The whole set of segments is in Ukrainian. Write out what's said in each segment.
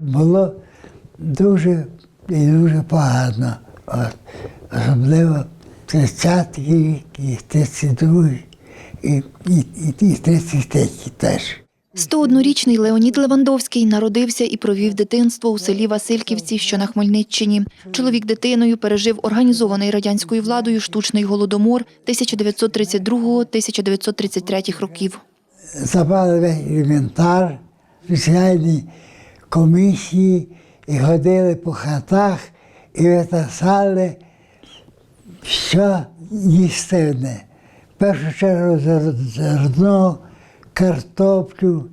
Було дуже і дуже погано. От. Особливо 30-й рік, і 32-й, і, і, і, і 33-й теж. 101-річний Леонід Левандовський народився і провів дитинство у селі Васильківці, що на Хмельниччині. Чоловік дитиною пережив організований радянською владою штучний голодомор 1932-1933 років. Забрали весь інвентар, спеціальні комісії і ходили по хатах і витасали що їстивне. В першу чергу зер- зерно, картоплю.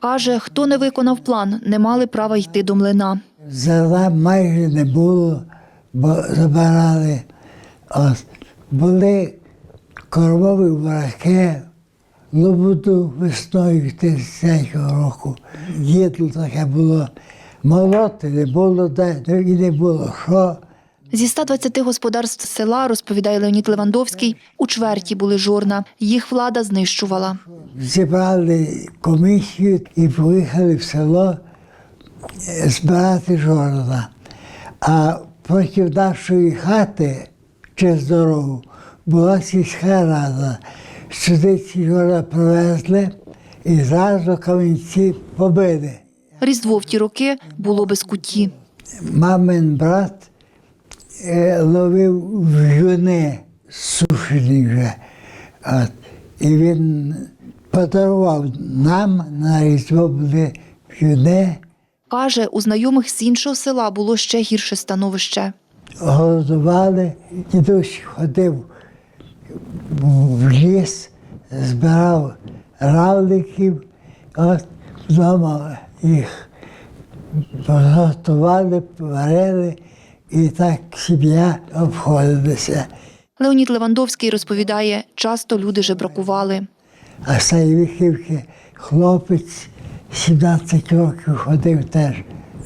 Каже, хто не виконав план, не мали права йти до млина. Зерна майже не було, бо забирали. От. Були кормові бураки, лобуду весною 33-го року. Їдло таке було. Молоти не було де, і не було що. Зі 120 господарств села, розповідає Леонід Левандовський, у чверті були жорна. Їх влада знищувала. Зібрали комісію і поїхали в село е, збирати жорна. А проти нашої хати через дорогу була сільська рада. Сюди ці жорна привезли і зразу камінці побили. Різдво в ті роки було без куті. Мамин брат е, ловив в'юни сушені вже. От. І він подарував нам на різдво були в'юни, Каже, у знайомих з іншого села було ще гірше становище. голодували. Дідусь ходив в ліс, збирав равликів, от вдома їх приготували, поварили, і так сім'я обходилася. Леонід Левандовський розповідає, часто люди жебракували. А з цієї вихівки хлопець 17 років ходив теж,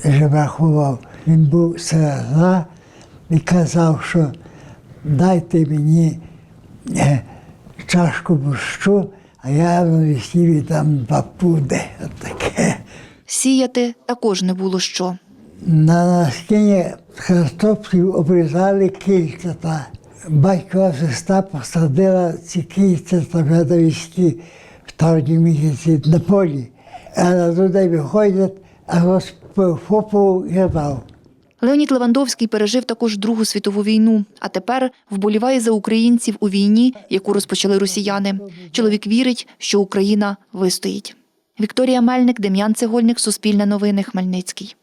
жебрахував. Він був середна і казав, що дайте мені чашку борщу, а я на весіллі там два пуди. От таке. Сіяти також не було що. На наскині картоплів обрізали кільцята. Батькова сестра посадила ці кільцята вже до в травні місяці на полі. А на туди виходять, а господь фопу грабав. Леонід Левандовський пережив також Другу світову війну, а тепер вболіває за українців у війні, яку розпочали росіяни. Чоловік вірить, що Україна вистоїть. Вікторія Мельник, Дем'ян Цегольник, Суспільне новини, Хмельницький.